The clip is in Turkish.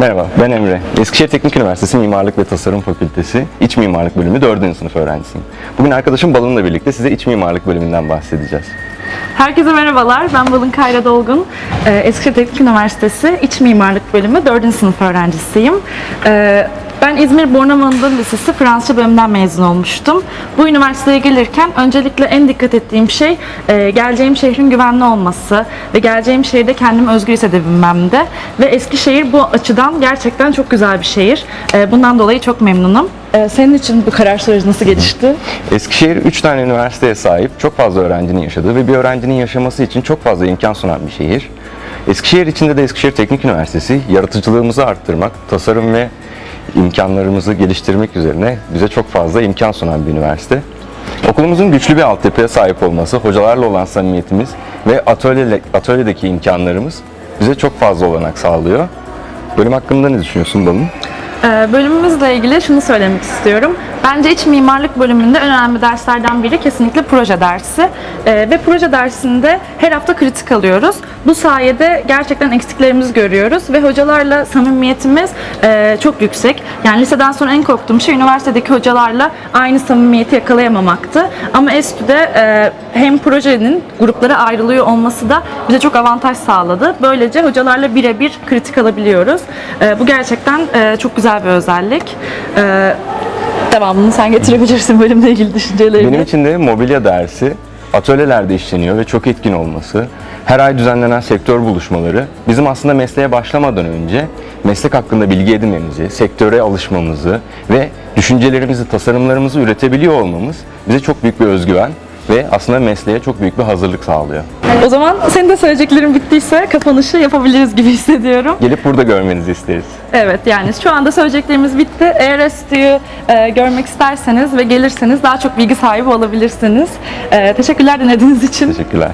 Merhaba, ben Emre. Eskişehir Teknik Üniversitesi Mimarlık ve Tasarım Fakültesi İç Mimarlık Bölümü 4. sınıf öğrencisiyim. Bugün arkadaşım Balın'la birlikte size İç Mimarlık bölümünden bahsedeceğiz. Herkese merhabalar. Ben Balın Kayra Dolgun. Ee, Eskişehir Teknik Üniversitesi İç Mimarlık Bölümü 4. sınıf öğrencisiyim. Ben İzmir Bornova Anadolu Lisesi Fransızca bölümünden mezun olmuştum. Bu üniversiteye gelirken öncelikle en dikkat ettiğim şey e, geleceğim şehrin güvenli olması ve geleceğim şehirde kendimi özgür hissedebilmemde. Ve Eskişehir bu açıdan gerçekten çok güzel bir şehir. Ee, Bundan dolayı çok memnunum. Ee, Senin için bu karar süreci nasıl gelişti? Eskişehir 3 tane üniversiteye sahip, çok fazla öğrencinin yaşadığı ve bir öğrencinin yaşaması için çok fazla imkan sunan bir şehir. Eskişehir içinde de Eskişehir Teknik Üniversitesi yaratıcılığımızı arttırmak, tasarım ve imkanlarımızı geliştirmek üzerine bize çok fazla imkan sunan bir üniversite. Okulumuzun güçlü bir altyapıya sahip olması, hocalarla olan samimiyetimiz ve atölye, atölyedeki imkanlarımız bize çok fazla olanak sağlıyor. Bölüm hakkında ne düşünüyorsun Balın? Ee, Bölümümüzle ilgili şunu söylemek istiyorum. Bence iç mimarlık bölümünde önemli derslerden biri kesinlikle proje dersi. Ee, ve proje dersinde her hafta kritik alıyoruz. Bu sayede gerçekten eksiklerimizi görüyoruz ve hocalarla samimiyetimiz e, çok yüksek. Yani liseden sonra en korktuğum şey üniversitedeki hocalarla aynı samimiyeti yakalayamamaktı. Ama ESTÜ'de e, hem projenin gruplara ayrılıyor olması da bize çok avantaj sağladı. Böylece hocalarla birebir kritik alabiliyoruz. E, bu gerçekten e, çok güzel bir özellik. E, devamını sen getirebilirsin bölümle ilgili düşüncelerini. Benim için de mobilya dersi atölyelerde işleniyor ve çok etkin olması, her ay düzenlenen sektör buluşmaları bizim aslında mesleğe başlamadan önce meslek hakkında bilgi edinmemizi, sektöre alışmamızı ve düşüncelerimizi, tasarımlarımızı üretebiliyor olmamız bize çok büyük bir özgüven ve aslında mesleğe çok büyük bir hazırlık sağlıyor. O zaman senin de söyleyeceklerin bittiyse kapanışı yapabiliriz gibi hissediyorum. Gelip burada görmenizi isteriz. Evet yani şu anda söyleyeceklerimiz bitti. Eğer Estü'yü e, görmek isterseniz ve gelirseniz daha çok bilgi sahibi olabilirsiniz. E, teşekkürler dinlediğiniz için. Teşekkürler.